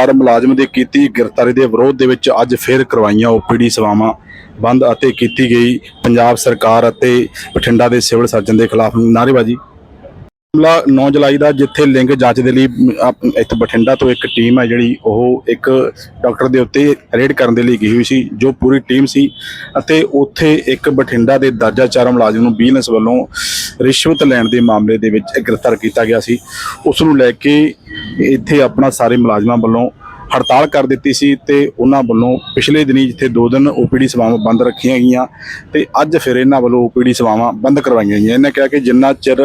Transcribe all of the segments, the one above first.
ਪਰ ਮੁਲਾਜ਼ਮ ਦੇ ਕੀਤੀ ਗ੍ਰਿਫਤਾਰੀ ਦੇ ਵਿਰੋਧ ਦੇ ਵਿੱਚ ਅੱਜ ਫਿਰ ਕਰਵਾਈਆਂ ਓਪੀਡੀ ਸੇਵਾਵਾਂ ਬੰਦ ਅਤੇ ਕੀਤੀ ਗਈ ਪੰਜਾਬ ਸਰਕਾਰ ਅਤੇ ਬਠਿੰਡਾ ਦੇ ਸਿਵਲ ਸਰਜਨ ਦੇ ਖਿਲਾਫ ਨਾਅਰੇਬਾਜ਼ੀ। ਮਾਮਲਾ 9 ਜੁਲਾਈ ਦਾ ਜਿੱਥੇ ਲਿੰਗ ਜਾਂਚ ਦੇ ਲਈ ਆਪ- ਇੱਥੇ ਬਠਿੰਡਾ ਤੋਂ ਇੱਕ ਟੀਮ ਹੈ ਜਿਹੜੀ ਉਹ ਇੱਕ ਡਾਕਟਰ ਦੇ ਉੱਤੇ ਰੇਡ ਕਰਨ ਦੇ ਲਈ ਗਈ ਹੋਈ ਸੀ, ਜੋ ਪੂਰੀ ਟੀਮ ਸੀ ਅਤੇ ਉੱਥੇ ਇੱਕ ਬਠਿੰਡਾ ਦੇ ਦਰਜਾ ਚਾਰ ਮੁਲਾਜ਼ਮ ਨੂੰ ਵਿਜੀਲੈਂਸ ਵੱਲੋਂ ਰਿਸ਼ਵਤ ਲੈਣ ਦੇ ਮਾਮਲੇ ਦੇ ਵਿੱਚ ਗ੍ਰਿਫਤਾਰ ਕੀਤਾ ਗਿਆ ਸੀ। ਉਸ ਨੂੰ ਲੈ ਕੇ ਇੱਥੇ ਆਪਣਾ ਸਾਰੇ ਮੁਲਾਜ਼ਮਾਂ ਵੱਲੋਂ ਹੜਤਾਲ ਕਰ ਦਿੱਤੀ ਸੀ ਤੇ ਉਹਨਾਂ ਵੱਲੋਂ ਪਿਛਲੇ ਦਿਨੀ ਜਿੱਥੇ 2 ਦਿਨ ਓਪੀਡੀ ਸੇਵਾਵਾਂ ਬੰਦ ਰੱਖੀਆਂ ਗਈਆਂ ਤੇ ਅੱਜ ਫਿਰ ਇਹਨਾਂ ਵੱਲੋਂ ਓਪੀਡੀ ਸੇਵਾਵਾਂ ਬੰਦ ਕਰਵਾਈਆਂ ਗਈਆਂ। ਇਹਨਾਂ ਕਿਹਾ ਕਿ ਜਿੰਨਾ ਚਿਰ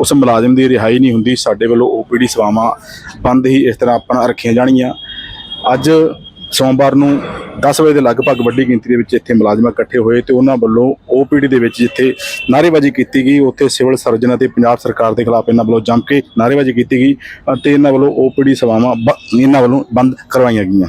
ਉਸ ਮੁਲਾਜ਼ਮ ਦੀ ਰਿਹਾਈ ਨਹੀਂ ਹੁੰਦੀ, ਸਾਡੇ ਵੱਲੋਂ ਓਪੀਡੀ ਸੇਵਾਵਾਂ ਬੰਦ ਹੀ ਇਸ ਤਰ੍ਹਾਂ ਆਪਣਾ ਰੱਖੀਆਂ ਜਾਣਗੀਆਂ ਅੱਜ ਸੋਮਵਾਰ ਨੂੰ 10 ਵਜੇ ਦੇ ਲਗਭਗ ਵੱਡੀ ਗਿਣਤੀ ਦੇ ਵਿੱਚ ਇੱਥੇ ਮੁਲਾਜ਼ਮ ਇਕੱਠੇ ਹੋਏ ਤੇ ਉਹਨਾਂ ਵੱਲੋਂ ਓਪੀਡੀ ਦੇ ਵਿੱਚ ਜਿੱਥੇ ਨਾਅਰੇਬਾਜ਼ੀ ਕੀਤੀ ਗਈ ਉੱਥੇ ਸਿਵਲ ਸਰਜਨ ਅਤੇ ਪੰਜਾਬ ਸਰਕਾਰ ਦੇ ਖਿਲਾਫ ਇਹਨਾਂ ਵੱਲੋਂ ਜੰਮ ਕੇ ਨਾਅਰੇਬਾਜ਼ੀ ਕੀਤੀ ਗਈ ਅਤੇ ਇਹਨਾਂ ਵੱਲੋਂ ਓਪੀਡੀ ਸੇਵਾਵਾਂ ਬ- ਇਹਨਾਂ ਵੱਲੋਂ ਬੰਦ ਕਰਵਾਈਆਂ ਗਈਆਂ।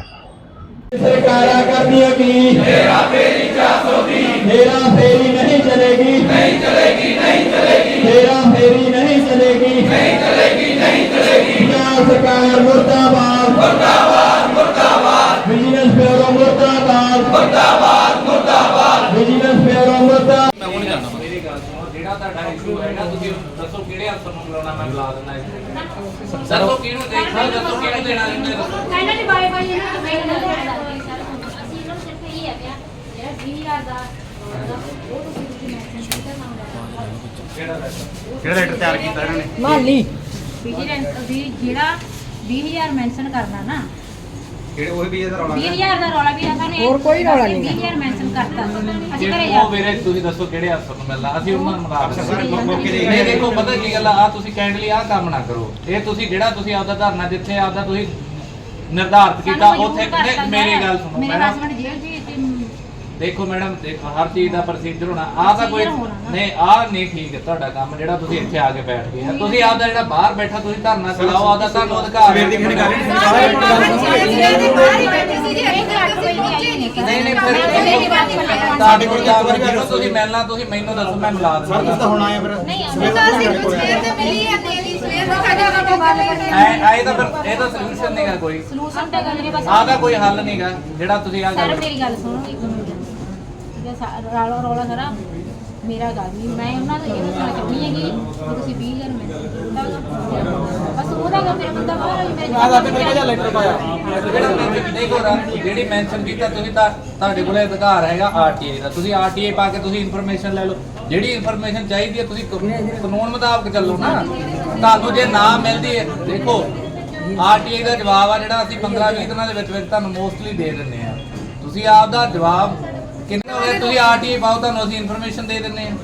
ਸਰਕਾਰਾਂ ਕਰਦੀਆਂ ਕੀ? ਮੇਰਾ ਫੇਰੀ 420 ਮੇਰਾ ਫੇਰੀ ਨਹੀਂ ਚਲੇਗੀ। ਨਹੀਂ ਚਲੇਗੀ ਨਹੀਂ ਚਲੇਗੀ। ਮੇਰਾ ਫੇਰੀ ਨਹੀਂ ਚਲੇਗੀ। ਨਹੀਂ ਚਲੇਗੀ ਨਹੀਂ ਚਲੇਗੀ। ਪੰਜਾਬ ਸਰਕਾਰ ਮੁਰਦਾਬਾਦ ਮੁਰਦਾਬਾਦ। ਮੁਰਦਾਬਾਦ ਵਿਜੀਲੈਂਸ ਬਿਊਰੋ ਮੁਰਦਾਬਾਦ ਮੁਰਦਾਬਾਦ ਮੁਰਦਾਬਾਦ ਵਿਜੀਲੈਂਸ ਬਿਊਰੋ ਮੁਰਦਾਬਾਦ ਮੇਰੀ ਗੱਲ ਸੁਣੋ ਜਿਹੜਾ ਤੁਹਾਡਾ ਇਸ਼ੂ ਹੈ ਨਾ ਤੁਸੀਂ ਦੱਸੋ ਕਿਹੜੇ ਅਫਸਰ ਨੂੰ ਬੁਲਾਉਣਾ ਮੈਂ ਬੁਲਾ ਦਿੰਦਾ ਇੱਥੇ ਦੱਸੋ ਕਿਹਨੂੰ ਦੇਖਣਾ ਦੱਸੋ ਕਿਹਨੂੰ ਦੇਣਾ ਇਹਨੇ ਦੱਸੋ ਇਹਨਾਂ ਦੀ ਬਾਏ ਬਾਏ ਇਹਨਾਂ ਨੂੰ ਮੈਂ ਨਹੀਂ ਸਰ ਅਸੀਂ ਇਹਨਾਂ ਨੂੰ ਸਿਰਫ ਇਹ ਹੈ ਪਿਆ ਜਿਹੜਾ 20000 ਦਾ ਉਹ ਤੁਸੀਂ ਤੁਸੀਂ ਮੈਸੇਜ ਕੀਤਾ ਨਾ ਕਿਹੜਾ ਲੈਟਰ ਕਿਹੜਾ ਲੈਟਰ ਤਿਆਰ ਕੀਤਾ ਇਹਨਾਂ ਨੇ। ਮਾਲੀ ਵਿਜੀਲੈਂਸ ਵੀ ਜਿਹੜਾ 20000 ਮੈਂਸ਼ਨ ਕਰਨਾ ਨਾ ਕਿਹੜੇ ਉਹ ਵੀ ਇਹਦਾ ਰੌਲਾ 20000 ਦਾ ਰੌਲਾ ਵੀ ਆਪਾਂ ਨੇ ਹੋਰ ਕੋਈ ਰੌਲਾ ਨਹੀਂ ਹੈ। 20000 ਮੈਂਸ਼ਨ ਕਰਤਾ। ਅਸੀਂ ਜੇ ਘਰੇ ਉਹ ਜਾ ਵੀਰੇ ਤੁਸੀਂ ਦੱਸੋ ਕਿਹੜੇ ਅਫਸਰ ਨੂੰ ਮਿਲਣਾ? ਅਸੀਂ ਉਹਨਾਂ ਨੂੰ ਅਫਸਰ ਸਾਰੇ ਮੌਕੇ ਦੇ ਨਹੀਂ ਦੇਖੋ ਪਤਾ ਕੀ ਗੱਲ ਆ? ਆਹ ਤੁਸੀਂ ਕਾਈਂਡਲੀ ਆਹ ਕੰਮ ਨਾ ਕਰੋ। ਇਹ ਤੁਸੀਂ ਜਿਹੜਾ ਤੁਸੀਂ ਆਪਦਾ ਧਰਨਾ ਜਿੱਥੇ ਆਪਦਾ ਤੁਸੀਂ ਨਿਰਧਾਰਤ ਕੀਤਾ ਉੱਥੇ ਮੇਰੀ ਗੱਲ ਸੁਣੋ। ਮੇਰੇ ਹਸਬੰਡ ਜੇਲ੍ਹ ਜੀ ਦੇਖੋ ਮੈਡਮ ਦੇਖੋ ਹਰ ਚੀਜ਼ ਦਾ ਪ੍ਰੋਸੀਜਰ ਹੋਣਾ ਆਹ ਤਾਂ ਕੋਈ। ਨਹੀਂ ਆਹ ਨਹੀਂ ਠੀਕ ਹੈ ਤੁਹਾਡਾ ਕੰਮ ਜਿਹੜਾ ਤੁਸੀਂ ਇੱਥੇ ਆ ਕੇ ਬੈਠ ਗਏ ਆ। ਤੁਸੀਂ ਆਪਦਾ ਜਿਹੜਾ ਬਾਹਰ ਬੈਠਾ ਤੁਸੀਂ ਧਰਨਾ ਚਲਾਓ ਆਪਦਾ ਤੁਹਾਨੂੰ ਅਧਿਕਾਰ ਸਵੇਰ ਦੀ ਖੜੀ ਕਰ ਰਹੇ ਨੇ ਨਹੀਂ ਨਹੀਂ ਫਿਰ ਤੁਹਾਡੇ ਕੋਲ ਜਾ ਕੇ ਜਦੋਂ ਤੁਸੀਂ ਮਿਲਣਾ ਤੁਸੀਂ ਮੈਨੂੰ ਦੱਸੋ ਮੈਂ ਮਿਲਾ ਸਰ ਤੁਸੀਂ ਤਾਂ ਦਿੰਦਾ ਹੁਣ ਆਏ ਫਿਰ। ਨਹੀਂ ਸਵੇਰ ਦਾ ਐ ਐ ਤਾਂ ਫਿਰ ਇਹ ਤਾਂ ਸੋਲੂਸ਼ਨ ਨਹੀਂਗਾ ਕੋਈ। ਸੋਲੂਸ਼ਨ ਤਾਂ ਗੱਲ ਨਹੀਂ ਬਸ ਆਹ ਦਾ ਕੋਈ ਹੱਲ ਨਹੀਂਗਾ ਜਿਹੜਾ ਤੁਸੀਂ ਆ ਸਰ ਗੱਲ ਮੇਰੀ ਗੱਲ ਸੁਣੋ ਠੀਕ ਹੈ ਸਾ- ਰੌਲਾ ਰੌਲਾ ਸਾਰਾ ਮੇਰਾ ਗੱਲ ਨਹੀਂ ਮੈਂ ਉਹਨਾਂ ਨੂੰ ਇਹ ਦੱਸਣਾ ਚਾਹੁੰਦੀ ਹਾਂ ਕਿ ਤੁਸੀਂ 20000 ਮੈਂ ਬਸ ਉਹਦਾ ਗੱਲ ਮੇਰਾ ਬੰਦਾ ਬਾਹਰ ਆ ਮੇਰੇ ਆ ਦਾ ਮੇਰਾ ਲੈਟਰ ਪਾਇਆ। ਜਿਹੜਾ mention ਨਹੀਂ ਕੋਰਾ ਜਿਹੜੀ ਮੈਂਸ਼ਨ ਕੀਤਾ ਤੁਸੀਂ ਤਾਂ ਤੁਹਾਡੇ ਕੋਲੇ ਅਧਿਕਾਰ ਹੈਗਾ ਆਰਟੀਆਈ ਦਾ। ਤੁਸੀਂ ਆਰਟੀਆਈ ਪਾ ਕੇ ਤੁਸੀਂ ਇਨਫੋਰਮੇਸ਼ਨ ਲੈ ਲਓ। ਜਿਹੜੀ ਇਨਫੋਰਮੇਸ਼ਨ ਚਾਹੀਦੀ ਹੈ ਤੁਸੀਂ ਕ- ਕਾਨੂੰਨ ਮੁਤਾਬਕ ਚੱਲੋ ਨਾ। ਤੁਹਾਨੂੰ ਜੇ ਨਾ ਮਿਲਦੀ ਹੈ ਦੇਖੋ ਆਰਟੀਆਈ ਦਾ ਜਵਾਬ ਆ ਜਿਹੜਾ ਅਸੀਂ 15 20 ਦਿਨਾਂ ਦੇ ਵਿੱਚ ਵਿੱਚ ਤੁਹਾਨੂੰ ਮੋਸਟਲੀ ਦੇ ਦਿੰਨੇ ਆ ਤੁਸੀਂ ਆਪ ਦਾ ਜਵਾਬ ਕਿੰਨੇ ਹੋਏ ਤੁਸੀਂ ਆਰਟੀਆਈ ਪਾਓ ਤੁਹਾਨੂੰ ਅਸੀਂ ਇਨਫੋਰਮੇਸ਼ਨ ਦੇ ਦਿੰਨੇ ਆ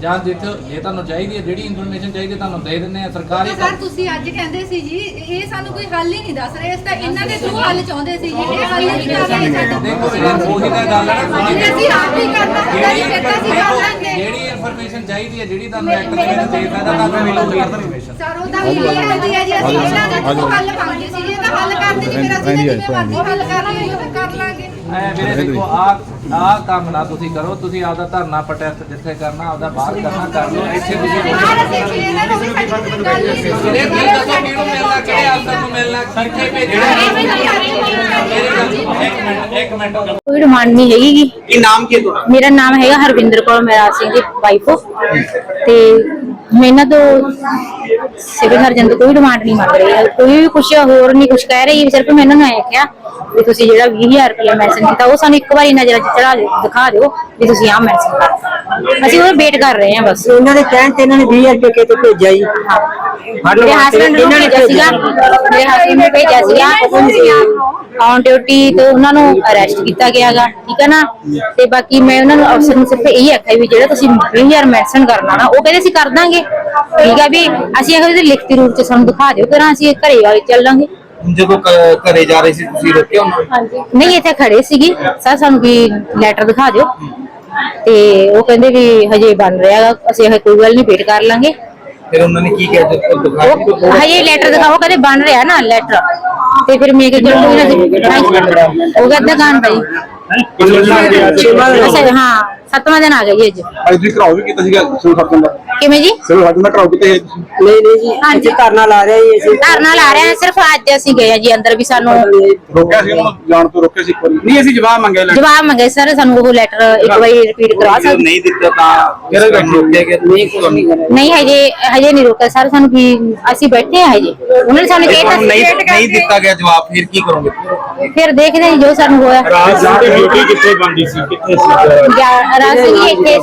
ਜਾਂ ਜਿੱਥੇ ਜੇ ਤੁਹਾਨੂੰ ਚਾਹੀਦੀ ਹੈ ਜਿਹੜੀ ਇਨਫੋਰਮੇਸ਼ਨ ਚਾਹੀਦੀ ਹੈ ਤੁਹਾਨੂੰ ਦੇ ਦਿੰਨੇ ਆ ਸਰਕਾਰੀ ਸਰ ਤੁਸੀਂ ਅੱਜ ਕਹਿੰਦੇ ਸੀ ਜੀ ਇਹ ਸਾਨੂੰ ਕੋਈ ਹੱਲ ਹੀ ਨਹੀਂ ਦੱਸ ਰਹੇ। ਇਸ ਤਾਂ ਇਹਨਾਂ ਦੇ ਥਰੂ ਹੱਲ ਚਾਹੁੰਦੇ ਸੀ ਜੀ ਇਹ ਹੱਲ ਨਹੀਂ ਕਰ ਰਹੇ ਦੇਖੋ ਵੀਰੇ ਉਹੀ ਤਾਂ ਗੱਲ ਹੈ ਨਾ ਜੇ ਅਸੀਂ ਆਪ ਹੀ ਕਰਨਾ ਹੁੰਦਾ ਜੀ ਫਿਰ ਤਾਂ ਅਸੀਂ ਕਰ ਦੇਖੋ, ਲਾਂਗੇ ਜਿਹੜੀ ਇਨਫੋਰਮੇਸ਼ਨ ਚਾਹੀਦੀ ਹੈ ਜਿਹੜੀ ਤੁਹਾਨੂੰ ਐਕਟ ਦੇ ਵਿੱਚ ਦੇ ਸਕਦਾ ਤੁਹਾਨੂੰ ਮਿਲੂਗੀ। ਇਨਫੋਰਮੇਸ਼ਨ ਸਰ ਉਹ ਤਾਂ ਵੀ ਇਹ ਹੁੰਦੀ ਹੈ ਜੀ ਅਸੀਂ ਇਹਨਾਂ ਦੇ ਥਰੂ ਹੱਲ ਮੰਗਦੇ ਸੀ ਇਹ ਤਾਂ ਹੱਲ ਕਰਦੇ ਨਹੀਂ ਫਿਰ ਅਸੀਂ ਤਾਂ ਜਿਵੇਂ ਮਰਜ਼ੀ ਹੱਲ ਕਰ ਲਈਏ ਉਹ ਕਰ ਲਾਂਗੇ। ਐ ਵੀਰੇ ਦੇਖੋ ਆ ਆ ਕੰਮ ਨਾ ਤੁਸੀਂ ਕਰੋ ਤੁਸੀਂ ਆਪਦਾ ਧਰਨਾ ਪ੍ਰੋਟੈਸਟ ਜਿੱਥੇ ਕਰਨਾ ਆਪਦਾ ਬਾਹਰ ਕਰਨਾ ਕਰ ਲਓ ਇੱਥੇ ਤੁਸੀਂ ਬਾਹਰ ਅਸੀਂ ਛੇ ਇਹਨਾਂ ਨੂੰ ਵੀ ਸਾਡੀ ਕੋਈ ਗੱਲ ਹੀ ਨਹੀਂ ਇਹ ਕੀ ਦੱਸੋ ਕਿਹਨੂੰ ਮਿਲਣਾ ਕਿਹੜੇ ਅਫਸਰ ਨੂੰ ਮਿਲਣਾ ਕਿੱਥੇ ਭੇਜਣਾ? ਕੋਈ ਡਿਮਾਂਡ ਨਹੀਂ ਹੈਗੀ ਗੀ। ਕੀ ਨਾਮ ਕੀ ਹੈ ਤੁਹਾਡਾ? ਮੇਰਾ ਨਾਮ ਹੈਗਾ ਹਰਵਿੰਦਰ ਕੌਰ ਮੇਰਾ ਸਿੰਘ ਦੀ ਵਾਈਫ ਤੇ ਮੈਂ ਇਹਨਾਂ ਤੋਂ ਸਿਵਲ ਸਰਜਨ ਤੋਂ ਕੋਈ ਡਿਮਾਂਡ ਨਹੀਂ ਮੰਗ ਰਹੀ। ਹੈ। ਕੋਈ ਵੀ ਕੁਝ ਹੋਰ ਨਹੀਂ ਕੁਝ ਕਹਿ ਰਹੀ ਸਿਰਫ ਮੈਂ ਇਹਨਾਂ ਨੂੰ ਕਿਹਾ ਵੀ ਤੁਸੀਂ ਜਿਹੜਾ 20000 ਰੁਪਏ ਮੈਂਸ਼ਨ ਕੀਤਾ ਉਹ ਸਾਨੂੰ ਇੱਕ ਵਾਰੀ ਨਜ਼ਰ ਚ ਚੜਾ ਦਿਓ ਦਿਖਾ ਦਿਓ ਵੀ ਤੁਸੀਂ ਆਹ ਮੈਂਸ਼ਨ ਕਰਤਾ ਅਸੀਂ ਉਹਦਾ ਵੇਟ ਕਰ ਰਹੇ ਹਾਂ ਬਸ। ਇਹਨਾਂ ਦੇ ਕਹਿਣ ਤੇ ਇਹਨਾਂ ਨੇ 20000 ਰੁਪਏ ਕਿਤੇ ਭੇਜਿਆ ਜੀ। ਮੇਰੇ ਹਸਬੰਡ ਨੂੰ ਭੇਜਿਆ ਸੀਗਾ। ਮੇਰੇ ਹਸਬੰਡ ਨੂੰ ਭੇਜਿਆ ਸੀਗਾ। ਔਨ ਡਿਊਟੀ ਤੇ ਉਹਨਾਂ ਨੂੰ ਅਰੈਸਟ ਕੀਤਾ ਗਿਆਗਾ ਠੀਕ ਹੈ ਨਾ? ਤੇ ਬਾਕੀ ਮੈਂ ਉਹਨਾਂ ਨੂੰ ਅਫਸਰ ਨੂੰ ਸਿਰਫ ਇਹ ਆਖਿਆ ਵੀ ਜਿਹੜਾ ਤੁਸੀਂ 20000 ਮੈਂਸ਼ਨ ਕਰਨਾ ਨਾ ਉਹ ਕਹਿੰਦੇ ਅਸੀਂ ਕਰ ਦਾਂਗੇ। ਠੀਕ ਹੈ ਵੀ ਅਸੀਂ ਅਗਰ ਇਹਦੇ ਲਿਖਤੀ ਰੂਪ ਚ ਸਾਨੂੰ ਦਿਖਾ ਦਿਓ ਕਰਾਂ ਅਸੀਂ ਘਰੇ ਵਾਲੇ ਚੱਲਾਂਗੇ। ਜਦੋਂ ਘਰੇ ਜਾ ਰਹੇ ਸੀ ਤੁਸੀਂ ਰੁਕੇ ਉਹਨਾਂ ਨੂੰ? ਨਹੀਂ ਇੱਥੇ ਖੜੇ ਸੀਗੇ। ਸਰ ਸਾਨੂੰ ਵੀ ਲੈਟਰ ਦਿਖਾ ਦਿਓ। ਤੇ ਉਹ ਕਹਿੰਦੇ ਵੀ ਹਜੇ ਬਣ ਰਿਹਾ ਅਸੀਂ ਇਹ ਕੋਈ ਗੱਲ ਨਹੀਂ ਵੇਟ ਕਰ ਲਾਂਗੇ। ਫਿਰ ਉਹਨਾਂ ਨੇ ਕੀ ਕਿਹਾ? ਜਦੋਂ ਉਹ ਹਜੇ ਲੈਟਰ ਦਿਖਾਓ ਕਹਿੰਦੇ ਬਣ ਰਿਹਾ ਨਾ ਲੈਟਰ ਤੇ ਫਿਰ ਮੈਂ ਕਿ ਚਲੋ ਕੋਈ ਨਾ ਜੀ ਉਹ ਕਹਿੰਦਾ ਗਾਣ ਭਾਈ ਅੱਛਾ ਹਾਂ ਸੱਤਵਾਂ ਦਿਨ ਆ ਗਈ ਅੱਜ। ਅੱਜ ਦੀ ਘਰਾਓ ਵੀ ਕੀਤਾ ਸੀਗਾ ਸਿਵਲ ਸਰਜਨ ਦਾ? ਕਿਵੇਂ ਜੀ? ਸਿਵਲ ਸਰਜਨ ਦਾ ਘਰਾਓ ਕਿਤੇ ਨਹੀਂ ਨਹੀਂ ਜੀ ਹਾਂਜੀ। ਅਸੀਂ ਧਰਨਾ ਲਾ ਰਹੇ ਜੀ ਅਸੀਂ। ਧਰਨਾ ਲਾ ਰਹੇ ਹਾਂ ਸਿਰਫ ਅੱਜ ਅਸੀਂ ਗਏ ਆ ਜੀ ਅੰਦਰ ਵੀ ਸਾਨੂੰ ਰੋਕਿਆ ਸੀ ਉਹਨਾਂ? ਨੂੰ ਜਾਣ ਤੋਂ ਰੋਕਿਆ ਸੀ ਇੱਕ ਵਾਰੀ? ਨਹੀਂ ਅਸੀਂ ਜਵਾਬ ਮੰਗੇ ਲੈ ਜਵਾਬ ਮੰਗੇ ਸਰ ਸਾਨੂੰ ਉਹ ਲੈਟਰ ਇੱਕ ਵਾਰੀ ਰਿਪੀਟ ਕਰਵਾ ਸਕਦੇ। ਨਹੀਂ ਦਿੱਤਾ ਤਾਂ ਕਿਹੜੇ ਬੈਠੇ ਉੱਤੇ ਕਿ ਨਹੀਂ ਕੁਝ ਨਹੀਂ। ਨਹੀਂ ਹਜੇ ਹਜੇ ਨਹੀਂ ਰੋਕਿਆ। ਸਰ ਸਾਨੂੰ ਵੀ ਅਸੀਂ ਬੈਠੇ ਆ ਹਜੇ। ਉਹਨਾਂ ਨੇ ਸਾਨੂੰ ਕਿਹਾ ਨਹੀਂ ਦਿੱਤਾ ਗਿਆ ਜਵਾਬ ਫਿਰ ਕੀ ਕਰੋਗੇ? ਫਿਰ ਦੇਖਦੇ ਹਾਂ ਜੋ ਸਾਨੂੰ ਹੋਇਆ। ਡਿਊਟੀ ਕਿੱਥੇ ਬੰਦੀ ਸੀ? ਕਿੱਥੇ ਸੀ? ਰਾਤ ਸੀ। ਇੱਥੇ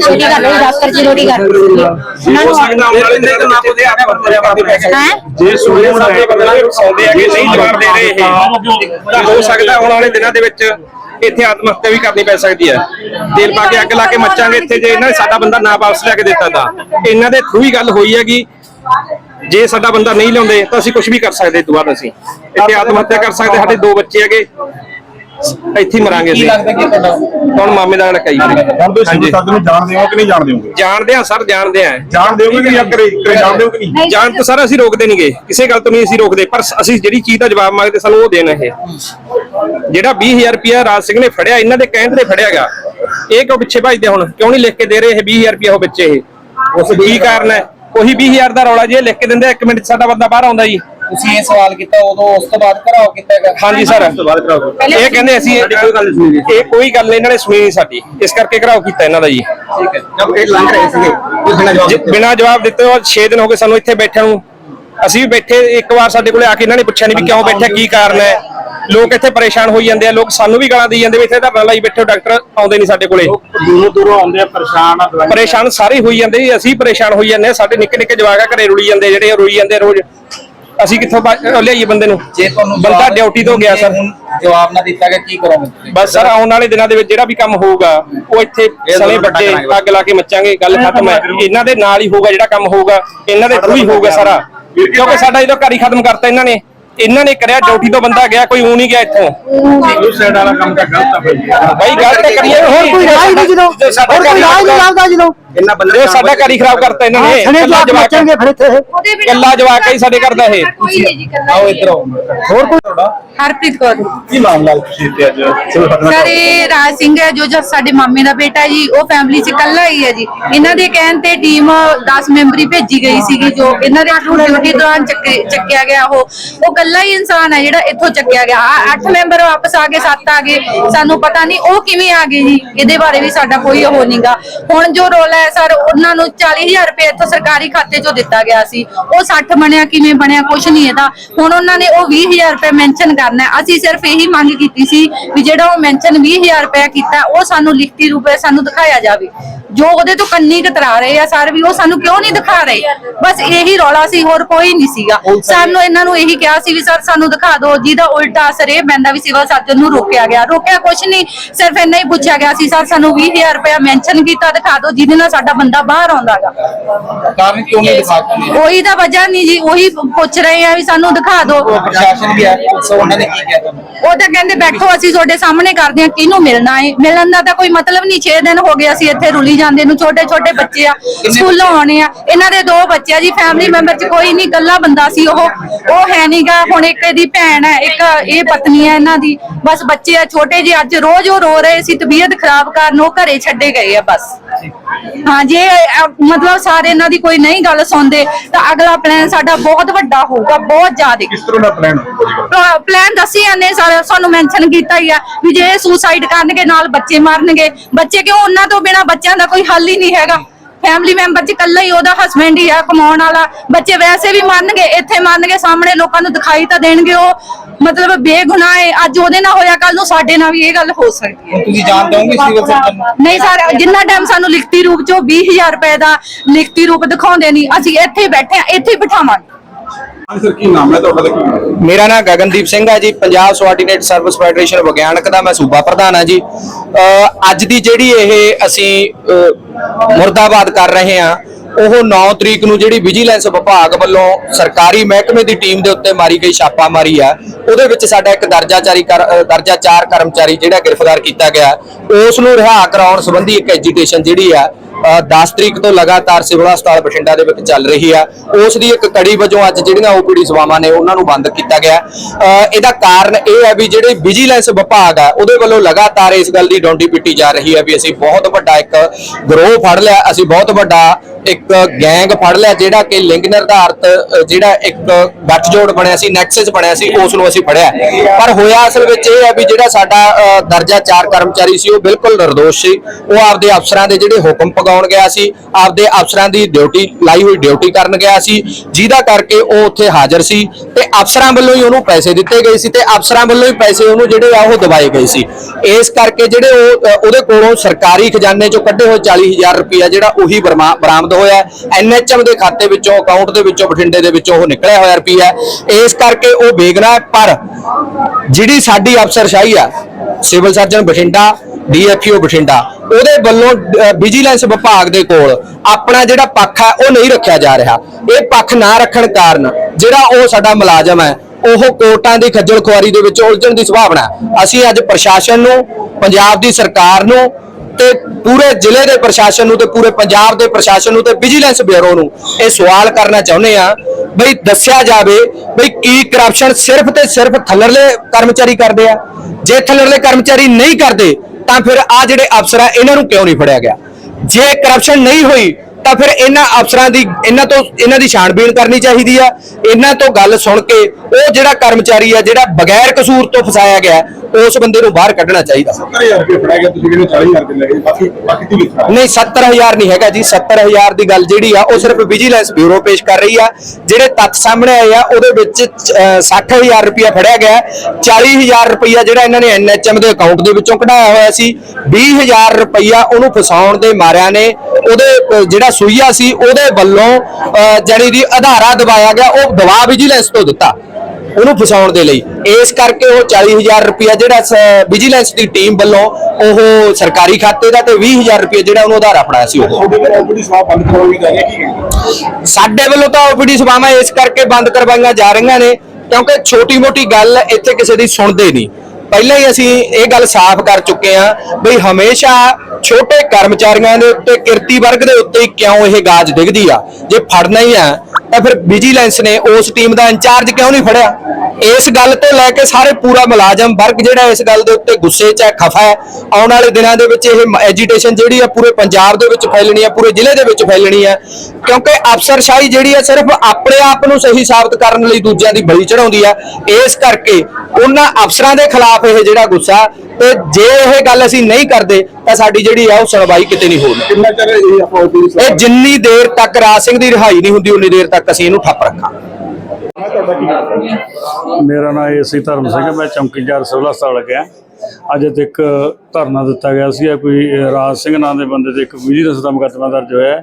ਛੋਟੀ ਗੱਲ ਹੋਈ ਦਫ਼ਤਰ ਚ ਛੋਟੀ ਗੱਲ ਹੋਈ ਉਹਨਾਂ ਨੂੰ ਆਉਣ ਵਾਲੇ ਦਿਨ ਤਾਂ ਨਾ ਪੁੱਛੇ ਆਣੇ ਵਰਤਿਆ ਕਰਦੇ ਪੈਸੇ ਹੈ? ਜੇ ਸੁਣੇ ਸਾਡੇ ਬੰਦੇ ਸੌਂਦੇ ਹੈਗੇ ਨਹੀਂ ਜਵਾਬ ਦੇ ਰਹੇ ਇਹ। ਹੋ ਸਕਦਾ ਆਉਣ ਵਾਲੇ ਦਿਨਾਂ ਦੇ ਵਿੱਚ ਇੱਥੇ ਆਤਮ ਹੱਤਿਆ ਵੀ ਕਰਨੀ ਪੈ ਸਕਦੀ ਹੈ। ਤੇਲ ਪਾ ਕੇ ਅੱਗ ਲਾ ਕੇ ਮੱਚਾਂਗੇ ਇੱਥੇ ਜੇ ਇਹਨਾਂ ਨੇ ਸਾਡਾ ਬੰਦਾ ਨਾ ਵਾਪਸ ਲੈ ਕੇ ਦਿੱਤਾ ਤਾਂ। ਇਹਨਾਂ ਦੇ ਥਰੂ ਹੀ ਗੱਲ ਹੋਈ ਹੈਗੀ। ਜੇ ਸਾਡਾ ਬੰਦਾ ਨਹੀਂ ਲਿਆਉਂਦੇ ਤਾਂ ਅਸੀਂ ਕੁਝ ਵੀ ਕਰ ਸਕਦੇ ਤੋਂ ਬਾਅਦ ਅਸੀਂ। ਇੱਥੇ ਆਤਮ ਹੱਤਿਆ ਕਰ ਸਕਦੇ ਸਾਡੇ ਦੋ ਬੱਚੇ ਹੈਗੇ। ਇੱਥੇ ਹੀ ਮਰਾਂਗੇ ਕੀ ਅਸੀਂ। ਲੱਗਦਾ ਕਿ ਤੁਹਾਡਾ ਹੁਣ ਮਾਮੇ ਦਾ ਲੜਕਾ ਹੀ ਹੁਣ ਤੁਸੀਂ ਸਿਵਲ ਸਰਜਨ ਨੂੰ ਜਾਣਦੇ ਹੋ ਕਿ ਨਹੀਂ ਜਾਣਦੇ ਹੋਗੇ? ਜਾਣਦੇ ਆ ਸਰ ਜਾਣਦੇ ਆ ਜਾਣਦੇ ਹੋ ਕਿ ਨਹੀਂ ਕਰੇ ਕਰੇ ਜਾਣਦੇ ਹੋ ਕਿ ਨਹੀਂ? ਜਾਣ ਤੋਂ ਸਾਰਾ ਅਸੀਂ ਰੋਕਦੇ ਨਹੀਂਗੇ। ਕਿਸੇ ਗੱਲ ਤੋਂ ਨਹੀਂ ਅਸੀਂ ਰੋਕਦੇ ਪਰ ਅਸੀਂ ਜਿਹੜੀ ਚੀਜ਼ ਦਾ ਜਵਾਬ ਮੰਗਦੇ ਸਾਨੂੰ ਉਹ ਦੇਣਾ ਇਹ। ਜਿਹੜਾ 20000 ਰੁਪਇਆ ਰਾਜ ਸਿੰਘ ਨੇ ਫੜਿਆ ਇਹਨਾਂ ਦੇ ਕਹਿਣ ਤੇ ਫੜਿਆਗਾ ਇਹ ਕਿਉਂ ਪਿੱਛੇ ਭਜਦੇ ਹੁਣ? ਕਿਉਂ ਨਹੀਂ ਲਿਖ ਕੇ ਦੇ ਰਹੇ ਇਹ 20000 ਰੁਪਇਆ ਉਹ ਬੱਚੇ ਇਹ? ਉਸ ਕੀ ਕਾਰਨ ਹੈ? ਉਹੀ 20000 ਦਾ ਰੌਲਾ ਜੀ ਲਿਖ ਕੇ ਦਿੰਦੇ ਇੱਕ ਮਿੰਟ 'ਚ ਸਾਡਾ ਬੰਦਾ ਬਾਹਰ ਆਉਂਦਾ ਜੀ। ਤੁਸੀਂ ਇਹ ਸਵਾਲ ਕੀਤਾ ਉਦੋਂ ਉਸ ਤੋਂ ਬਾਅਦ ਘਰਾਓ ਕੀਤਾ ਹੈਗਾ? ਹਾਂਜੀ ਸਰ। ਇਹ ਕਹਿੰਦੇ ਅਸੀਂ ਕੋਈ ਗੱਲ ਨਹੀਂ। ਇਹ ਕੋਈ ਗੱਲ ਇਹਨਾਂ ਨੇ ਸੁਣੀ ਨਹੀਂ ਸਾਡੀ। ਇਸ ਕਰਕੇ ਘਰਾਓ ਕੀਤਾ ਇਹਨਾਂ ਦਾ ਜੀ। ਠੀਕ ਹੈ। ਜਦ ਇਹ ਲੰਘ ਰਹੇ ਸੀਗੇ ਜਵਾਬ ਜੇ ਬਿਨਾਂ ਜਵਾਬ ਦਿੱਤੇ ਉਹ 6 ਦਿਨ ਹੋ ਗਏ ਸਾਨੂੰ ਇੱਥੇ ਬੈਠਿਆਂ ਨੂੰ। ਅਸੀਂ ਵੀ ਬੈਠੇ ਇੱਕ ਵਾਰ ਸਾਡੇ ਕੋਲੇ ਆ ਕੇ ਇਹਨਾਂ ਨੇ ਪੁੱਛਿਆ ਨਹੀਂ ਵੀ ਕਿਉਂ ਬੈਠੇ ਕੀ ਕਾਰਨ ਹੈ? ਲੋਕ ਇੱਥੇ ਪਰੇਸ਼ਾਨ ਹੋਈ ਜਾਂਦੇ ਆ ਲੋਕ ਸਾਨੂੰ ਵੀ ਗਾਲਾਂ ਦੇਈ ਜਾਂਦੇ ਵੀ ਇੱਥੇ ਧਰਨਾ ਲਾਈ ਬੈਠੇ ਡਾਕਟਰ ਆਉਂਦੇ ਨਹੀਂ ਸਾਡੇ ਕੋਲੇ। ਦੂਰੋਂ ਦੂਰੋਂ ਆਉਂਦੇ ਆ ਪਰੇਸ਼ਾਨ ਆ ਦਵਾਈ ਪਰੇਸ਼ਾਨ ਸਾਰੇ ਹੋਈ ਜਾਂਦੇ ਜੀ ਅਸੀਂ ਪਰੇਸ਼ਾਨ ਹੋਈ ਜਾਂਦੇ ਆ ਸਾਡੇ ਨਿੱਕੇ ਨਿੱਕੇ ਜਵਾਕ ਆ ਘਰੇ ਰੁਲੀ ਜਾਂਦੇ ਜਿਹੜੇ ਰੋਈ ਜਾਂਦੇ ਰੋਜ਼। ਅਸੀਂ ਕਿੱਥੋਂ ਲਿਆਈਏ ਬੰਦੇ ਨੂੰ? ਜੇ ਤੁਹਾਨੂੰ ਬੰਦਾ ਡਿਊਟੀ ਤੋਂ ਗਿਆ ਸਰ। ਹੁਣ ਜਵਾਬ ਨਾ ਦਿੱਤਾ ਗਿਆ ਕੀ ਕਰੋਗੇ ਬਸ ਸਰ ਆਉਣ ਵਾਲੇ ਦਿਨਾਂ ਦੇ ਵਿੱਚ ਜਿਹੜਾ ਵੀ ਕੰਮ ਹੋਊਗਾ ਉਹ ਇੱਥੇ ਬੱਟੇ ਕਰਾਂਗੇ। ਅੱਗ ਲਾ ਕੇ ਮੱਚਾਂਗੇ ਗੱਲ ਖਤਮ ਹੈ। ਇਹਨਾਂ ਦੇ ਨਾਲ ਹੀ ਹੋਊਗਾ ਜਿਹੜਾ ਕੰਮ ਹੋਊਗਾ ਇਹਨਾਂ ਦੇ ਥਰੂ ਹੀ ਹੋਊਗਾ ਸਾਰਾ। ਕਿਉਂਕਿ ਸਾਡਾ ਜਦੋਂ ਘਰ ਹੀ ਖਤਮ ਕਰਤਾ ਇਹਨਾਂ ਨੇ ਇਹਨਾਂ ਨੇ ਕਰਿਆ ਡਿਊਟੀ ਤੋਂ ਬੰਦਾ ਗਿਆ ਕੋਈ ਊ ਨਹੀਂ ਗਿਆ ਇੱਥੋਂ। ਉਸ ਸਾਈਡ ਵਾਲਾ ਕੰਮ ਤਾਂ ਗਲਤ ਆ ਭਾਈ ਬਾਈ ਗੱਲ ਤੇ ਕਰੀਏ। ਹੋਰ ਕੋਈ ਰਾਜ ਨਹੀਂ ਜਦੋਂ ਜੋ ਸਾਡਾ ਹੋਰ ਕੋਈ ਰਾਜ ਨਹੀਂ ਲੱਗਦਾ ਜਦੋਂ। ਇਹਨਾਂ ਬੰਦੇ ਸਾਡਾ ਘਰ ਹੀ ਖਰਾਬ ਕਰਤਾ ਇਹਨਾਂ ਨੇ ਸਣੇ ਕੱਲਾ ਜਵਾਬ ਜਵਾਕ ਬੱਚਾਂਗੇ ਫਿਰ ਇੱਥੇ। ਉਹਦੇ ਬਿਨਾਂ ਕੱਲਾ ਜਵਾਕ ਹੀ ਸਾਡੇ ਕਰਦਾ ਇਹ। ਕੋਈ ਨਹੀਂ ਜੀ ਕੱਲਾ ਆਓ ਇੱਧਰ। ਆਓ ਹੋਰ ਕੋਈ? ਹਰਪ੍ਰੀਤ ਕੌਰ। ਕੀ ਮਾਮਲਾ ਹੈ ਤੁਸੀਂ ਇੱਥੇ ਅੱਜ? ਸਿਵਲ ਸਰਜਨ ਸਰ ਇਹ ਰਾਜ ਸਿੰਘ ਹੈ ਜੋ ਜਦ ਸਾਡੇ ਮਾਮੇ ਦਾ ਬੇਟਾ ਜੀ ਉਹ ਫੈਮਿਲੀ ਚ ਇਕੱਲਾ ਹੀ ਹੈ ਜੀ। ਇਹਨਾਂ ਦੇ ਕਹਿਣ ਤੇ ਟੀਮ 10 ਮੈਂਬਰੀ ਭੇਜੀ ਗਈ ਸੀਗੀ ਜੋ ਇਹਨਾਂ ਦੇ ਥਰੂ ਡਿਊਟੀ ਦੌਰਾਨ ਚੱਕੇ- ਚੱਕਿਆ ਗਿਆ ਉਹ। ਉਹ ਇਕੱਲਾ ਹੀ ਇਨਸਾਨ ਹੈ ਜਿਹੜਾ ਇੱਥੋਂ ਚੱਕਿਆ ਗਿਆ। 8 ਮੈਂਬਰ ਵਾਪਸ ਆ ਗਏ 7 ਆ ਗਏ। ਸਾਨੂੰ ਪਤਾ ਨਹੀਂ ਉਹ ਕਿਵੇਂ ਆ ਗਏ ਜੀ। ਇਹਦੇ ਬਾਰੇ ਵੀ ਸਾਡਾ ਕੋਈ ਉਹ ਨਹੀਂਗਾ ਹੁਣ ਜੋ ਰੋਲ ਹੈ ਸਰ, ਉਹਨਾਂ ਨੂੰ 40000 ਰੁਪਏ ਇੱਥੋਂ ਸਰਕਾਰੀ ਖਾਤੇ ਚੋਂ ਦਿੱਤਾ ਗਿਆ ਸੀ। ਉਹ 60 ਬਣਿਆ, ਕਿਵੇਂ ਬਣਿਆ ਕੁਝ ਨਹੀਂ ਇਹਦਾ। ਹੁਣ ਉਹਨਾਂ ਨੇ ਉਹ 20000 ਰੁਪਏ ਮੈਂਸ਼ਨ ਕਰਨਾ ਅਸੀਂ ਸਿਰਫ ਇਹੀ ਮੰਗ ਕੀਤੀ ਸੀ ਵੀ ਜਿਹੜਾ ਉਹ ਮੈਂਸ਼ਨ 20000 ਰੁਪਏ ਕੀਤਾ, ਉਹ ਸਾਨੂੰ ਲਿਖਤੀ ਰੂਪ ਵਿੱਚ ਸਾਨੂੰ ਦਿਖਾਇਆ ਜਾਵੇ। ਜੋ ਉਹਦੇ ਤੋਂ ਕੰਨੀ ਕਤਰਾ ਰਹੇ ਆ ਸਰ ਵੀ ਉਹ ਸਾਨੂੰ ਕਿਉਂ ਨਹੀਂ ਦਿਖਾ ਰਹੇ? ਬਸ ਇਹੀ ਰੌਲਾ ਸੀ ਹੋਰ ਕੋਈ ਨਹੀਂ ਸੀਗਾ। ਸਾਨੂੰ ਇਹਨਾਂ ਨੂੰ ਇਹੀ ਕਿਹਾ ਸੀ ਵੀ ਸਰ ਸਾਨੂੰ ਦਿਖਾ ਦਿਓ ਜਿਹਦਾ ਉਲਟਾ ਅਸਰ ਇਹ ਪੈਂਦਾ ਵੀ ਸਿਵਲ ਸਰਜਨ ਨੂੰ ਰੋਕਿਆ ਗਿਆ। ਰੋਕਿਆ ਕੁਛ ਨਹੀਂ ਸਿਰਫ ਇੰਨਾ ਹੀ ਪੁੱਛਿਆ ਗਿਆ ਸੀ ਸਰ ਸਾਨੂੰ 20000 ਰੁਪਏ ਮੈਂਸ਼ਨ ਕੀਤਾ ਦਿਖਾ ਦਿਓ ਜਿਹਦੇ ਨਾਲ ਸਾਡਾ ਬੰਦਾ ਬਾਹਰ ਆਉਂਦਾਗਾ। ਕਾਰਨ ਕਿਉਂ ਨਹੀਂ ਦਿਖਾ ਪਾਉਂਦੇ ਉਹੀ ਤਾਂ ਵਜ੍ਹਾ ਨਹੀਂ ਜੀ ਉਹੀ ਪੁੱਛ ਰਹੇ ਆ ਵੀ ਸਾਨੂੰ ਦਿਖਾ ਦਿਓ। ਪ੍ਰਸ਼ਾਸਨ ਵੀ ਹੈ ਪੁਲਿਸ ਉਹਨਾਂ ਨੇ ਕੀ ਕਿਹਾ? ਤੁਹਾਨੂੰ ਉਹ ਤਾਂ ਕਹਿੰਦੇ ਬੈਠੋ ਅਸੀਂ ਤੁਹਾਡੇ ਸਾਹਮਣੇ ਕਰਦੇ ਹਾਂ ਕਿਹਨੂੰ ਮਿਲਣਾ ਹੈ? ਮਿਲਣ ਦਾ ਤਾਂ ਕੋਈ ਮਤਲਬ ਨਹੀਂ 6 ਦਿਨ ਹੋ ਗਏ ਅਸੀਂ ਇੱਥੇ ਰੁਲੀ ਜਾਂਦੇ ਨੂੰ ਛੋਟੇ ਛੋਟੇ ਬੱਚੇ ਆ ਸਕੂਲੋਂ ਆਉਣੇ ਆ ਇਹਨਾਂ ਦੇ ਦੋ ਬੱਚੇ ਆ ਜੀ ਫੈਮਿਲੀ ਮੈਂਬਰ ਚ ਕੋਈ ਨਹੀਂ ਇਕੱਲਾ ਬੰਦਾ ਸੀ ਉਹ ਉਹ ਹੈ ਨਹੀਂਗਾ ਹੁਣ ਇੱਕ ਇਹਦੀ ਭੈਣ ਹੈ ਇੱਕ ਇਹ ਪਤਨੀ ਹੈ ਇਹਨਾਂ ਦੀ ਬਸ ਬੱਚੇ ਆ ਛੋਟੇ ਜਿਹੇ ਅੱਜ ਰੋਜ਼ ਉਹ ਰੋ ਰਹੇ ਸੀ ਤਬੀਅਤ ਖਰਾਬ ਕਾਰਨ ਉਹ ਘਰੇ ਛੱਡੇ ਗਏ ਆ ਬਸ। ਹਾਂ ਜੇ ਮਤਲਬ ਸਾਰੇ ਇਹਨਾਂ ਦੀ ਕੋਈ ਨਹੀਂ ਗੱਲ ਸੁਣਦੇ ਤਾਂ ਅਗਲਾ ਪਲਾਨ ਸਾਡਾ ਬਹੁਤ ਵੱਡਾ ਹੋਊਗਾ ਬਹੁਤ ਜ਼ਿਆਦਾ। ਕਿਸ ਤਰ੍ਹਾਂ ਦਾ ਪਲਾਨ ਹੋਊਗਾ ਪਲਾਨ ਦੱਸੀ ਜਾਂਦੇ ਸਾਰੇ ਸਾਨੂੰ ਮੈਂਸ਼ਨ ਕੀਤਾ ਹੀ ਆ ਵੀ ਜੇ ਸੁਸਾਈਡ ਕਰਨਗੇ ਨਾਲ ਬੱਚੇ ਮਾਰਨਗੇ। ਬੱਚੇ ਕਿਉਂ ਉਹਨਾਂ ਤੋਂ ਬਿਨਾ ਬੱਚਿਆਂ ਦਾ ਕੋਈ ਹੱਲ ਹੀ ਨਹੀਂ ਹੈਗਾ। ਫੈਮਿਲੀ ਮੈਂਬਰ ਚ ਇਕੱਲਾ ਹੀ ਉਹਦਾ ਹਸਬੈਂਡ ਹੀ ਆ ਕਮਾਉਣ ਵਾਲਾ। ਬੱਚੇ ਵੈਸੇ ਵੀ ਮੰਨਗੇ ਇੱਥੇ ਮੰਨਗੇ ਸਾਹਮਣੇ ਲੋਕਾਂ ਨੂੰ ਦਿਖਾਈ ਤਾਂ ਦੇਣਗੇ ਉਹ। ਮਤਲਬ ਬੇਗੁਨਾਹ ਹੈ ਅੱਜ ਉਹਦੇ ਨਾਲ ਹੋਇਆ ਕੱਲ ਨੂੰ ਸਾਡੇ ਨਾਲ ਵੀ ਇਹ ਗੱਲ ਹੋ ਸਕਦੀ ਹੈ। ਤੁਸੀਂ ਜਾਣ ਦਓਗੇ ਸਿਵਲ ਸਰਜਨ ਨੂੰ ਨਹੀਂ ਸਰ ਜਿੰਨਾ ਟਾਈਮ ਸਾਨੂੰ ਲਿਖਤੀ ਰੂਪ ਚੋਂ 20000 ਰੁਪਏ ਦਾ ਲਿਖਤੀ ਰੂਪ ਦਿਖਾਉਂਦੇ ਨਹੀਂ ਅਸੀਂ ਇੱਥੇ ਬੈਠੇ ਆ ਇੱਥੇ ਹੀ ਬਿਠਾਵਾਂਗੇ। ਹਾਂ ਸਰ ਕੀ ਨਾਮ ਹੈ ਤੁਹਾਡਾ ਤੇ ਕੀ ਨਾਮ ਹੈ? ਮੇਰਾ ਨਾਮ ਗਗਨਦੀਪ ਸਿੰਘ ਹੈ ਜੀ ਪੰਜਾਬ ਸਵਾਰਡੀਨੇਟ ਸਰਵਿਸ ਫੈਡਰੇਸ਼ਨ ਵਿਗਿਆਨਕ ਦਾ ਮੈਂ ਸੂਬਾ ਪ੍ਰਧਾਨ ਹਾਂ ਜੀ ਅ, ਅੱਜ ਦੀ ਜਿਹੜੀ ਇਹ ਅਸੀਂ ਅ, ਮੁਰਦਾਬਾਦ ਕਰ ਰਹੇ ਹਾਂ ਉਹ 9 ਤਰੀਕ ਨੂੰ ਜਿਹੜੀ ਵਿਜੀਲੈਂਸ ਵਿਭਾਗ ਵੱਲੋਂ ਸਰਕਾਰੀ ਮਹਿਕਮੇ ਦੀ ਟੀਮ ਦੇ ਉੱਤੇ ਮਾਰੀ ਗਈ ਛਾਪਾਮਾਰੀ ਆ ਉਹਦੇ ਵਿੱਚ ਸਾਡਾ ਇੱਕ ਦਰਜਾਚਾਰੀ ਕਰ ਅ, ਦਰਜਾ 4 ਕਰਮਚਾਰੀ ਜਿਹੜਾ ਗ੍ਰਿਫਤਾਰ ਕੀਤਾ ਗਿਆ ਉਸ ਨੂੰ ਰਿਹਾ ਕਰਾਉਣ ਸੰਬੰਧੀ ਇੱਕ ਐਜੀਟੇਸ਼ਨ ਜਿਹੜੀ ਆ 10 ਤਰੀਕ ਤੋਂ ਲਗਾਤਾਰ ਸਿਵਲ ਹਸਪਤਾਲ ਬਠਿੰਡਾ ਦੇ ਵਿੱਚ ਚੱਲ ਰਹੀ ਆ। ਉਸ ਦੀ ਇੱਕ ਕੜੀ ਵਜੋਂ ਅੱਜ ਜਿਹੜੀਆਂ ਓਪੀਡੀ ਸੇਵਾਵਾਂ ਨੇ, ਉਹਨਾਂ ਨੂੰ ਬੰਦ ਕੀਤਾ ਗਿਆ। ਇਹਦਾ ਕਾਰਨ ਇਹ ਹੈ ਵੀ ਜਿਹੜੇ ਵਿਜੀਲੈਂਸ ਵਿਭਾਗ ਆ, ਉਹਦੇ ਵੱਲੋਂ ਲਗਾਤਾਰ ਇਸ ਗੱਲ ਦੀ ਡੋਂਟੀ ਪਿੱਟੀ ਜਾ ਰਹੀ ਹੈ ਵੀ ਅਸੀਂ ਬਹੁਤ ਵੱਡਾ ਇੱਕ ਗਰੋਹ ਫੜ ਲਿਆ, ਅਸੀਂ ਬਹੁਤ ਵੱਡਾ ਇੱਕ ਗੈਂਗ ਫੜ ਲਿਆ, ਜਿਹੜਾ ਕਿ ਲਿੰਗ ਨਿਰਧਾਰਤ ਜਿਹੜਾ ਇੱਕ ਗੱਠਜੋੜ ਬਣਿਆ ਸੀ, ਨੈਕਸਸ ਬਣਿਆ ਸੀ, ਉਸ ਨੂੰ ਅਸੀਂ ਫੜਿਆ। ਪਰ ਹੋਇਆ ਅਸਲ ਵਿੱਚ ਇਹ ਹੈ ਵੀ ਜਿਹੜਾ ਸਾਡਾ ਦਰਜਾ 4 ਕਰਮਚਾਰੀ ਸੀ, ਉਹ ਬਿਲਕੁਲ ਨਿਰਦੋਸ਼ ਸੀ। ਉਹ ਆਪਦੇ ਅਫਸਰਾਂ ਦੇ ਜਿਹੜੇ ਹੁਕਮ ਪਗਾਉਣ ਗਿਆ ਸੀ, ਆਪਦੇ ਅਫਸਰਾਂ ਦੀ ਡਿਊਟੀ, ਲਾਈ ਹੋਈ ਡਿਊਟੀ ਕਰਨ ਗਿਆ ਸੀ, ਜਿਹਦਾ ਕਰਕੇ ਉਹ ਉੱਥੇ ਹਾਜ਼ਰ ਸੀ ਤੇ ਅਫਸਰਾਂ ਵੱਲੋਂ ਹੀ ਉਹਨੂੰ ਪੈਸੇ ਦਿੱਤੇ ਗਏ ਸੀ ਤੇ ਅਫਸਰਾਂ ਵੱਲੋਂ ਹੀ ਪੈਸੇ ਉਹਨੂੰ ਜਿਹੜੇ ਆ ਉਹ ਦਵਾਏ ਗਏ ਸੀ। ਇਸ ਕਰਕੇ ਜਿਹੜੇ ਉਹ ਉਹਦੇ ਕੋਲੋਂ ਸਰਕਾਰੀ ਖਜ਼ਾਨੇ ਚੋਂ ਕੱਢੇ ਹੋਏ 40000 ਰੁਪਇਆ ਜਿਹੜਾ ਉਹੀ ਬਰਮਾ- ਬਰਾਮਦ ਹੋਇਆ ਐਨਐਚਐਮ ਦੇ ਖਾਤੇ ਵਿੱਚੋਂ, ਅਕਾਊਂਟ ਦੇ ਵਿੱਚੋਂ, ਬਠਿੰਡੇ ਦੇ ਵਿੱਚੋਂ ਉਹ ਨਿਕਲਿਆ ਹੋਇਆ ਰੁਪਇਆ ਇਸ ਕਰਕੇ ਉਹ ਬੇਗਨਾ ਹੈ, ਪਰ ਜਿਹੜੀ ਸਾਡੀ ਅਫਸਰਸ਼ਾਹੀ ਆ, civil surgeon Bathinda DFO Bathinda, ਉਹਦੇ ਵੱਲੋਂ ਵਿਜੀਲੈਂਸ ਵਿਭਾਗ ਦੇ ਕੋਲ ਆਪਣਾ ਜਿਹੜਾ ਪੱਖ ਹੈ ਉਹ ਨਹੀਂ ਰੱਖਿਆ ਜਾ ਰਿਹਾ। ਇਹ ਪੱਖ ਨਾ ਰੱਖਣ ਕਾਰਨ ਜਿਹੜਾ ਉਹ ਸਾਡਾ ਮੁਲਾਜ਼ਮ ਹੈ, ਉਹ ਕੋਰਟਾਂ ਦੀ ਖੱਜਲ ਖੁਆਰੀ ਦੇ ਵਿੱਚ ਉਲਝਣ ਦੀ ਸੰਭਾਵਨਾ ਅਸੀਂ ਅੱਜ ਪ੍ਰਸ਼ਾਸਨ ਨੂੰ, ਪੰਜਾਬ ਦੀ ਸਰਕਾਰ ਨੂੰ ਤੇ ਪੂਰੇ ਜ਼ਿਲ੍ਹੇ ਦੇ ਪ੍ਰਸ਼ਾਸਨ ਨੂੰ ਤੇ ਪੂਰੇ ਪੰਜਾਬ ਦੇ ਪ੍ਰਸ਼ਾਸਨ ਨੂੰ ਤੇ ਵਿਜੀਲੈਂਸ ਬਿਊਰੋ ਨੂੰ ਇਹ ਸਵਾਲ ਕਰਨਾ ਚਾਹੁੰਦੇ ਆ ਬਈ ਦੱਸਿਆ ਜਾਵੇ ਬਈ ਕੀ ਕਰਪਸ਼ਨ ਸਿਰਫ ਤੇ ਸਿਰਫ ਥੱਲਰਲੇ ਕਰਮਚਾਰੀ ਕਰਦੇ ਆ। ਜੇ ਥੱਲਰਲੇ ਕਰਮਚਾਰੀ ਨਹੀਂ ਕਰਦੇ ਤਾਂ ਫਿਰ ਆ ਜਿਹੜੇ ਅਫਸਰ ਆ, ਇਹਨਾਂ ਨੂੰ ਕਿਉਂ ਨਹੀਂ ਫੜਿਆ ਗਿਆ? ਜੇ ਕਰਪਸ਼ਨ ਨਹੀਂ ਹੋਈ ਤਾਂ ਫਿਰ ਇਹਨਾਂ ਅਫਸਰਾਂ ਦੀ ਇਹਨਾਂ ਤੋਂ ਇਹਨਾਂ ਦੀ ਛਾਣਬੀਣ ਕਰਨੀ ਚਾਹੀਦੀ ਆ। ਇਹਨਾਂ ਤੋਂ ਗੱਲ ਸੁਣ ਕੇ ਉਹ ਜਿਹੜਾ ਕਰਮਚਾਰੀ ਆ ਜਿਹੜਾ ਬਗੈਰ ਕਸੂਰ ਤੋਂ ਫਸਾਇਆ ਗਿਆ ਉਸ ਬੰਦੇ ਨੂੰ ਬਾਹਰ ਕੱਢਣਾ ਚਾਹੀਦਾ। 70000 ਰੁਪਏ ਫੜਿਆ ਗਿਆ ਤੁਸੀਂ ਕਹਿੰਦੇ 40000 ਰੁਪਏ ਲੱਗੇ ਬਾਕੀ ਬਾਕੀ ਦੀ ਕਿੱਥਾ ਨਹੀਂ 70000 ਨਹੀਂ ਹੈਗਾ ਜੀ। 70000 ਦੀ ਗੱਲ ਜਿਹੜੀ ਆ ਉਹ ਸਿਰਫ ਵਿਜੀਲੈਂਸ ਬਿਊਰੋ ਪੇਸ਼ ਕਰ ਰਹੀ ਆ। ਜਿਹੜੇ ਤੱਥ ਸਾਹਮਣੇ ਆਏ ਆ ਉਹਦੇ ਵਿੱਚ ਅਹ, 60000 ਰੁਪਇਆ ਫੜਿਆ ਗਿਆ। ਹੈ। 40000 ਰੁਪਇਆ ਜਿਹੜਾ ਇਹਨਾਂ ਨੇ ਐਨਐਚਐਮ ਦੇ ਅਕਾਊਂਟ ਦੇ ਵਿੱਚੋਂ ਕਢਾਇਆ ਹੋਇਆ ਸੀ। 20000 ਰੁਪਇਆ ਉਹਨੂੰ ਫਸਾਉਣ ਦੇ ਮਾਰਿਆਂ ਨੇ। ਉਹਦੇ ਜਿਹੜਾ ਸੂਈਆ ਸੀ ਉਹਦੇ ਵੱਲੋਂ ਜਿਹੜੀ ਦੀ ਆਧਾਰਾ ਦਬਾਇਆ ਗਿਆ ਉਹ ਦਵਾ ਵਿਜੀਲੈਂਸ ਤੋਂ ਦਿੱਤਾ ਉਹਨੂੰ ਫਸਾਉਣ ਦੇ ਲਈ। ਇਸ ਕਰਕੇ ਉਹ 40000 ਰੁਪਇਆ ਜਿਹੜਾ ਵਿਜੀਲੈਂਸ ਦੀ ਟੀਮ ਵੱਲੋਂ ਉਹ ਸਰਕਾਰੀ ਖਾਤੇ ਦਾ ਤੇ 20000 ਰੁਪਇਆ ਜਿਹੜਾ ਉਹਨੂੰ ਆਧਾਰਾ ਫੜਾਇਆ ਸੀ ਉਹ। ਸਾਡੇ ਵੱਲੋਂ ਤਾਂ ਓਪੀਡੀ ਸੇਵਾਵਾਂ ਇਸ ਕਰਕੇ ਬੰਦ ਕਰਵਾਈਆਂ ਜਾ ਰਹੀਆਂ ਨੇ ਕਿਉਂਕਿ ਛੋਟੀ-ਮੋਟੀ ਗੱਲ ਇੱਥੇ ਕਿਸੇ ਦੀ ਸੁਣਦੇ ਨਹੀਂ। ਪਹਿਲਾਂ ਹੀ ਅਸੀਂ ਇਹ ਗੱਲ ਸਾਫ਼ ਕਰ ਚੁੱਕੇ ਹਾਂ ਬਈ ਹਮੇਸ਼ਾ ਛੋਟੇ ਕਰਮਚਾਰੀਆਂ ਦੇ ਉੱਤੇ, ਕਿਰਤੀ ਵਰਗ ਦੇ ਉੱਤੇ ਹੀ ਕਿਉਂ ਇਹ ਗਾਜ ਡਿੱਗਦੀ ਆ? ਜੇ ਫੜਨਾ ਹੀ ਆ, ਤਾਂ ਫਿਰ ਵਿਜੀਲੈਂਸ ਨੇ ਉਸ ਟੀਮ ਦਾ ਇੰਚਾਰਜ ਕਿਉਂ ਨਹੀਂ ਫੜਿਆ? ਇਸ ਗੱਲ ਤੋਂ ਲੈ ਕੇ ਸਾਰੇ ਪੂਰਾ ਮੁਲਾਜ਼ਮ ਵਰਗ ਜਿਹੜਾ ਇਸ ਗੱਲ ਦੇ ਉੱਤੇ ਗੁੱਸੇ 'ਚ ਹੈ ਖਫਾ ਹੈ ਆਉਣ ਵਾਲੇ ਦਿਨਾਂ ਦੇ ਵਿੱਚ ਇਹ ਐਜੀਟੇਸ਼ਨ ਜਿਹੜੀ ਆ ਪੂਰੇ ਪੰਜਾਬ ਦੇ ਵਿੱਚ ਫੈਲਣੀ ਆ ਪੂਰੇ ਜ਼ਿਲ੍ਹੇ ਦੇ ਵਿੱਚ ਫੈਲਣੀ ਆ ਕਿਉਂਕਿ ਅਫਸਰਸ਼ਾਹੀ ਜਿਹੜੀ ਆ ਸਿਰਫ ਆਪਣੇ ਆਪ ਨੂੰ ਸਹੀ ਸਾਬਤ ਕਰਨ ਲਈ ਦੂਜਿਆਂ ਦੀ ਬਲੀ ਚੜਾਉਂਦੀ ਆ ਇਸ ਕਰਕੇ ਉਹਨਾਂ ਅਫਸਰਾਂ ਦੇ ਖਿਲਾਫ ਇਹ ਜਿਹੜਾ ਗੁੱਸਾ ਤੇ ਜੇ ਇਹ ਗੱਲ ਅਸੀਂ ਨਹੀਂ ਕਰਦੇ ਤਾਂ ਸਾਡੀ ਜਿਹੜੀ ਆ ਉਹ ਸੁਣਵਾਈ ਕਿਤੇ ਨਹੀਂ ਹੋਣੀ। ਕਿੰਨਾ ਚਿਰ ਇਹ ਆਪਾਂ ਓਪੀਡੀ ਇਹ ਜਿੰਨੀ ਦੇਰ ਤੱਕ ਰਾਜ ਸਿੰਘ ਦੀ ਰਿਹਾਈ ਨਹੀਂ ਹੁੰਦੀ ਉਨੀ ਦੇਰ ਤੱਕ ਅਸੀਂ ਇਹਨੂੰ ਠੱਪ ਰੱਖਾਂਗੇ। ਤੁਹਾਡਾ ਕੀ ਨਾਮ ਹੈ? ਮੇਰਾ ਨਾਮ ਏਸੀ ਧਰਮ ਸਿੰਘ ਹੈ, ਮੈਂ ਚੌਂਕੀਦਾਰ ਸਿਵਲ ਹਸਪਤਾਲ ਲੱਗਿਆ ਅੱਜ ਇੱਥੇ ਇੱਕ ਧਰਨਾ ਦਿੱਤਾ ਗਿਆ ਸੀ ਕੋਈ ਰਾਜ ਸਿੰਘ ਨਾਂ ਦੇ ਬੰਦੇ ਤੇ ਇੱਕ ਵਿਜੀਲੈਂਸ ਦਾ ਮੁਕੱਦਮਾ ਦਰਜ ਹੋਇਆ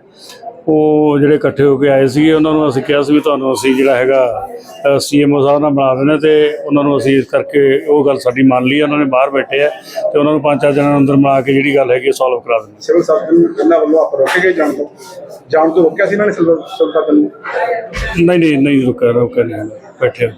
ਉਹ ਜਿਹੜੇ ਇਕੱਠੇ ਹੋ ਕੇ ਆਏ ਸੀਗੇ ਉਹਨਾਂ ਨੂੰ ਅਸੀਂ ਕਿਹਾ ਸੀ ਵੀ ਤੁਹਾਨੂੰ ਅਸੀਂ ਜਿਹੜਾ ਹੈਗਾ ਸੀਐਮਓ ਸਾਹਿਬ ਨਾਲ ਬਣਾ ਦੇਣਾ ਤੇ ਉਹਨਾਂ ਨੂੰ ਅਸੀਂ ਇਸ ਕਰਕੇ ਉਹ ਗੱਲ ਸਾਡੀ ਮੰਨ ਲਈ ਉਹਨਾਂ ਨੇ ਬਾਹਰ ਬੈਠੇ ਆ ਤੇ ਉਹਨਾਂ ਨੂੰ ਪੰਜ ਚਾਰ ਜਣਾਂ ਨੂੰ ਅੰਦਰ ਮਿਲਾ ਕੇ ਜਿਹੜੀ ਗੱਲ ਹੈਗੀ ਸੋਲਵ ਕਰਾ ਦੇਣੀ ਸਿਵਲ ਸਰਜਨ ਇਹਨਾਂ ਵੱਲੋਂ ਆਪ ਰੋਕੇ ਗਏ ਜਾਣ ਤੋਂ? ਜਾਣ ਤੋਂ ਰੋਕਿਆ ਸੀ ਇਹਨਾਂ ਨੇ ਸਿਵਲ ਸਰਜਨ ਨਹੀਂ ਨਹੀਂ ਨਹੀਂ ਰੁਕਿਆ ਰੁਕਿਆ ਨਹੀਂ ਬੈਠੇ